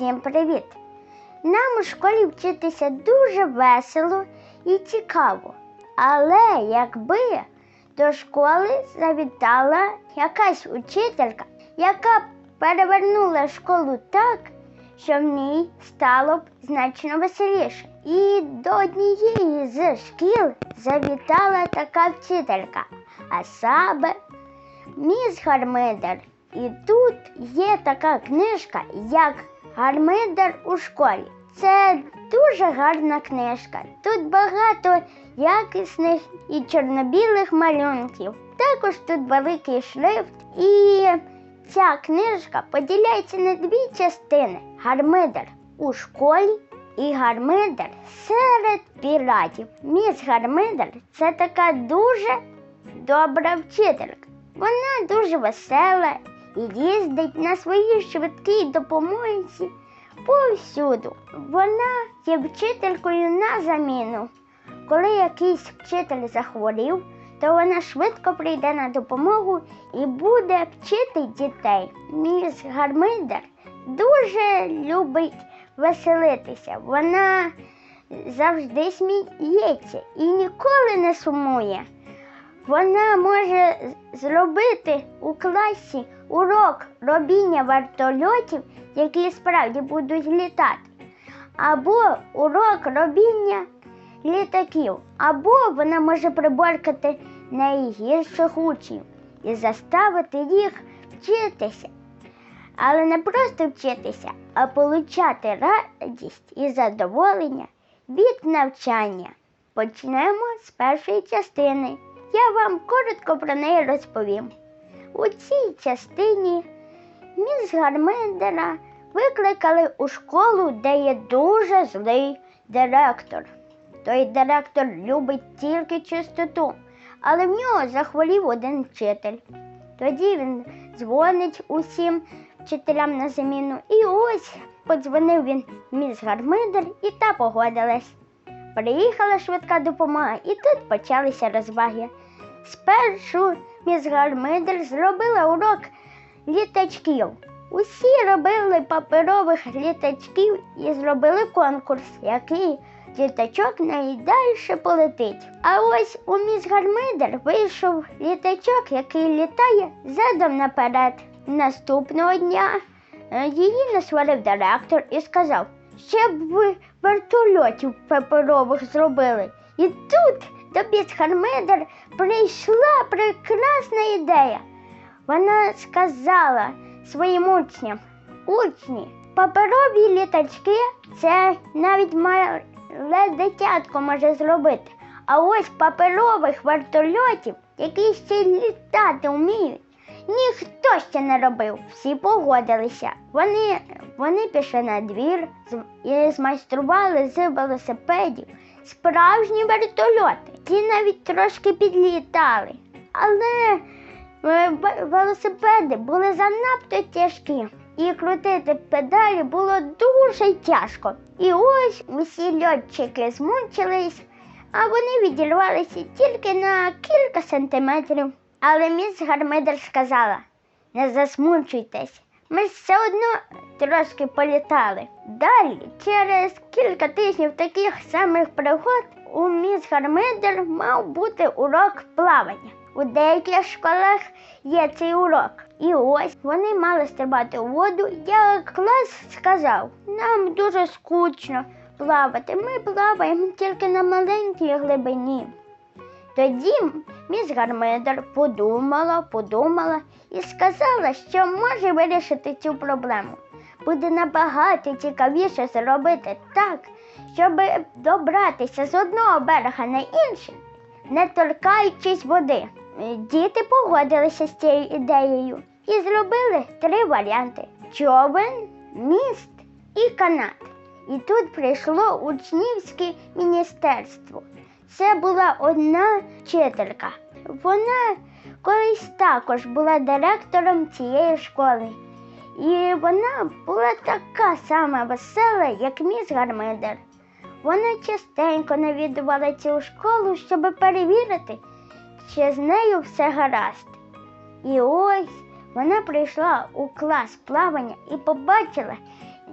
Всім привіт! Нам у школі вчитися дуже весело і цікаво. Але якби до школи завітала якась учителька, яка перевернула школу так, що в ній стало б значно веселіше. І до однієї з шкіл завітала така вчителька, а саме Міс Гармидер. І тут є така книжка, як Гармидер у школі. Це дуже гарна книжка. Тут багато якісних і чорно-білих малюнків. Також тут великий шрифт. І ця книжка поділяється на дві частини: Гармидер у школі і Гармидер серед піратів. Міс Гармидер це така дуже добра вчителька. Вона дуже весела їздить на своїй швидкій допомозі повсюду. Вона є вчителькою на заміну. Коли якийсь вчитель захворів, то вона швидко прийде на допомогу і буде вчити дітей. Міс Гармидер дуже любить веселитися. Вона завжди сміється і ніколи не сумує. Вона може зробити у класі урок робіння вертольотів, які справді будуть літати, або урок робіння літаків, або вона може приборкати найгірших учнів і заставити їх вчитися. Але не просто вчитися, а получати радість і задоволення від навчання. Почнемо з першої частини. Я вам коротко про неї розповім. У цій частині міс Гармендера викликали у школу, де є дуже злий директор. Той директор любить тільки чистоту, але в нього захворів один вчитель. Тоді він дзвонить усім вчителям на заміну. І ось подзвонив він міс Гармидер, і та погодилась. Приїхала швидка допомога, і тут почалися розваги. Спершу міс Гармидер зробила урок літачків. Усі робили паперових літачків і зробили конкурс, який літачок найдальше полетить. А ось у міс Гармидер вийшов літачок, який літає задом наперед. Наступного дня е, її насварив директор і сказав, ще б ви вертольотів паперових зробили. І тут до міс прийшла прекрасна ідея. Вона сказала своїм учням, учні, паперові літачки це навіть мале дитятко може зробити. А ось паперових вертольотів, які ще літати вміють, ніхто ще не робив. Всі погодилися. Вони, вони пішли на двір і змайстрували з велосипедів справжні вертольоти. Ті навіть трошки підлітали. Але е, велосипеди були занадто тяжкі. І крутити педалі було дуже тяжко. І ось усі льотчики змучились, а вони відірвалися тільки на кілька сантиметрів. Але міс Гармидер сказала: не засмучуйтесь, ми все одно трошки політали. Далі, через кілька тижнів таких самих пригод, у міс Гармидер мав бути урок плавання. У деяких школах є цей урок. І ось вони мали стрибати у воду. Я клас сказав, нам дуже скучно плавати. Ми плаваємо тільки на маленькій глибині. Тоді міс Гармидер подумала, подумала і сказала, що може вирішити цю проблему. Буде набагато цікавіше зробити так, щоб добратися з одного берега на інший, не торкаючись води. Діти погодилися з цією ідеєю і зробили три варіанти: човен, міст і канат. І тут прийшло учнівське міністерство. Це була одна вчителька. Вона колись також була директором цієї школи. І вона була така сама весела, як міс Гармидер. Вона частенько навідувала цю школу, щоб перевірити, чи з нею все гаразд. І ось вона прийшла у клас плавання і побачила,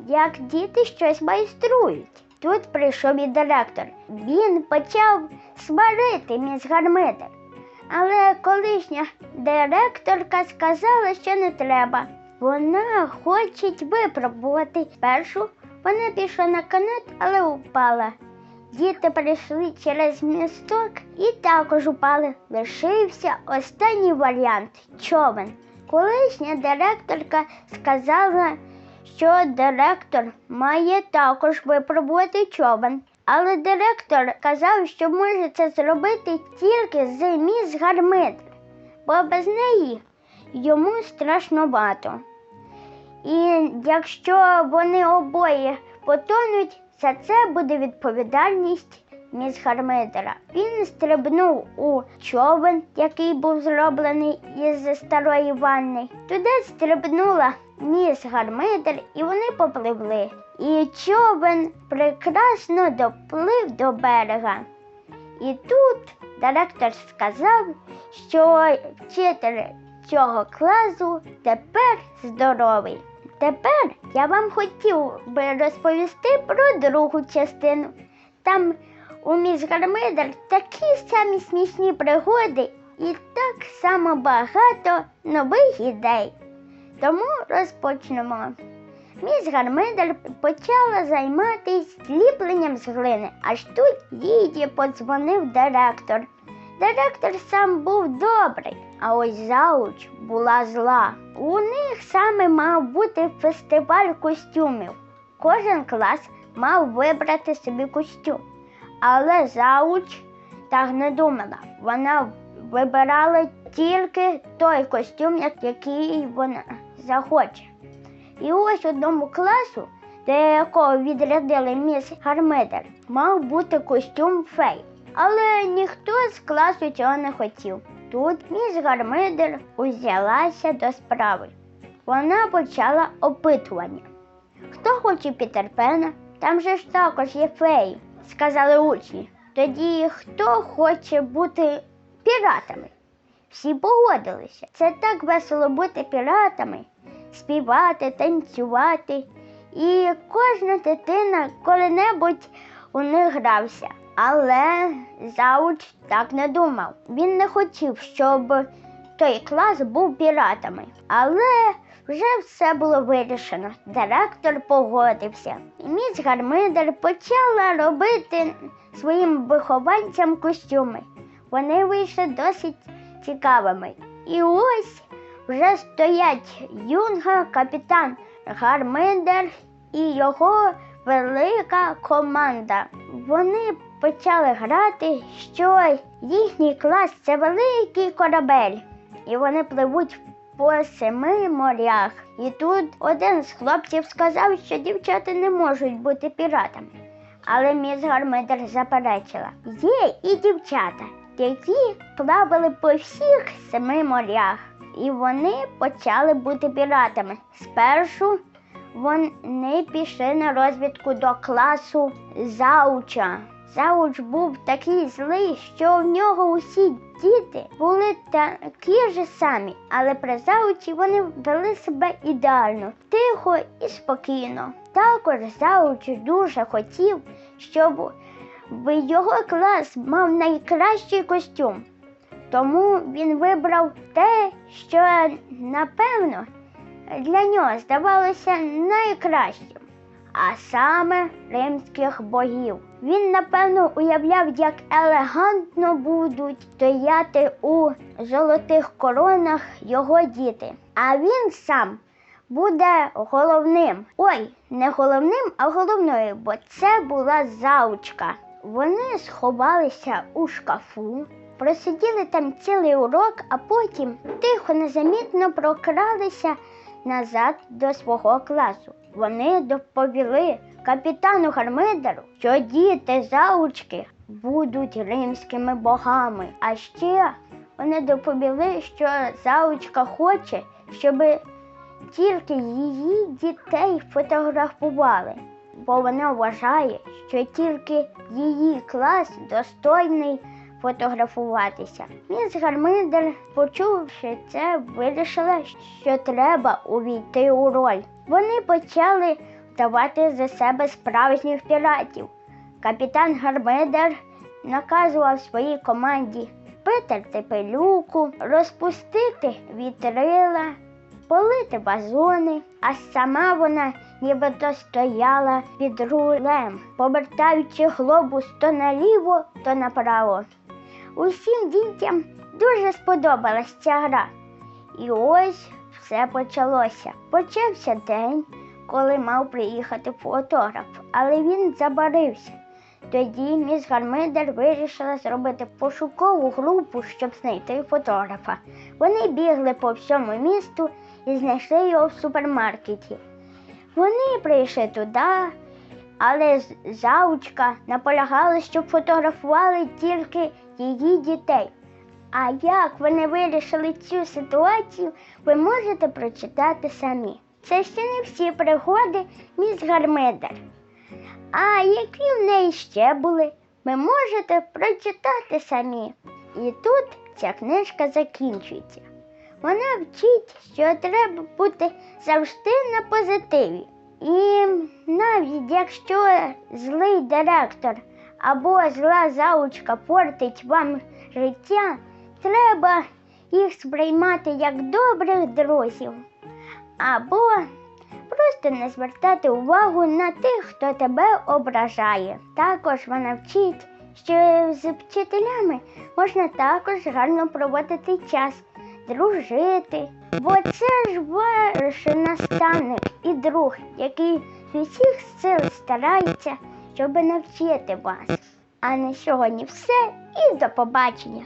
як діти щось майструють. Тут прийшов і директор. Він почав сварити міс Гармидер. Але колишня директорка сказала, що не треба. Вона хоче випробувати. Першу вона пішла на канат, але упала. Діти прийшли через місток і також упали. Лишився останній варіант човен. Колишня директорка сказала, що директор має також випробувати човен. Але директор казав, що може це зробити тільки з міс Гармидр, бо без неї йому страшновато. І якщо вони обоє потонуть, за це буде відповідальність міс Гармидера. Він стрибнув у човен, який був зроблений із старої ванни. Туди стрибнула міс Гармидер, і вони попливли. І човен прекрасно доплив до берега. І тут директор сказав, що вчитель цього класу тепер здоровий. Тепер я вам хотів би розповісти про другу частину. Там у міс Гармидер такі самі смішні пригоди і так само багато нових ідей. Тому розпочнемо. Міс Гармидер почала займатися ліпленням з глини, аж тут їй подзвонив директор. Директор сам був добрий, а ось зауч була зла. У них саме мав бути фестиваль костюмів. Кожен клас мав вибрати собі костюм. Але зауч так не думала. Вона вибирала тільки той костюм, який вона захоче. І ось одному класу, до якого відрядили міс Гармидер, мав бути костюм фей. Але ніхто з класу цього не хотів. Тут міс Гармидер узялася до справи. Вона почала опитування. Хто хоче Пітерпена? Там же ж також є феї, сказали учні. Тоді хто хоче бути піратами? Всі погодилися. Це так весело бути піратами, співати, танцювати. І кожна дитина коли-небудь у них грався. Але зауч так не думав. Він не хотів, щоб той клас був піратами. Але вже все було вирішено. Директор погодився. І міс Гармидер почала робити своїм вихованцям костюми. Вони вийшли досить цікавими. І ось вже стоять юнга капітан Гармидер і його велика команда. Вони почали грати, що їхній клас це великий корабель, і вони пливуть по семи морях. І тут один з хлопців сказав, що дівчата не можуть бути піратами. Але міс Гармидер заперечила: є і дівчата, які плавали по всіх семи морях, і вони почали бути піратами. Спершу вони пішли на розвідку до класу зауча. Зауч був такий злий, що в нього усі діти були такі ж самі, але при заучі вони вели себе ідеально, тихо і спокійно. Також зауч дуже хотів, щоб його клас мав найкращий костюм. Тому він вибрав те, що напевно для нього здавалося найкращим, а саме римських богів. Він, напевно, уявляв, як елегантно будуть стояти у золотих коронах його діти. А він сам буде головним. Ой, не головним, а головною, бо це була заучка. Вони сховалися у шкафу, просиділи там цілий урок, а потім тихо, незамітно прокралися назад до свого класу. Вони доповіли капітану Гармидеру, що діти заучки будуть римськими богами. А ще вони доповіли, що заучка хоче, щоб тільки її дітей фотографували, бо вона вважає, що тільки її клас достойний фотографуватися. Міс Гармидер, почувши це, вирішила, що треба увійти у роль. Вони почали ставати за себе справжніх піратів. Капітан Гармидер наказував своїй команді витерти пилюку, розпустити вітрила, полити вазони, а сама вона нібито стояла під рулем, повертаючи глобус то наліво, то направо. Усім дітям дуже сподобалась ця гра. І ось все почалося. Почався день, коли мав приїхати фотограф, але він забарився. Тоді міс Гармидер вирішила зробити пошукову групу, щоб знайти фотографа. Вони бігли по всьому місту і знайшли його в супермаркеті. Вони прийшли туди, але заучка наполягала, щоб фотографували тільки її дітей. А як вони вирішили цю ситуацію, ви можете прочитати самі. Це ще не всі пригоди міс Гармидер. А які в неї ще були, ви можете прочитати самі. І тут ця книжка закінчується. Вона вчить, що треба бути завжди на позитиві. І навіть якщо злий директор або зла заучка портить вам життя, треба їх сприймати як добрих друзів. Або просто не звертати увагу на тих, хто тебе ображає. Також вона вчить, що з вчителями можна також гарно проводити час, дружити. Бо це ж ваш наставник і друг, який з усіх сил старається, щоб навчити вас. А на сьогодні все і до побачення.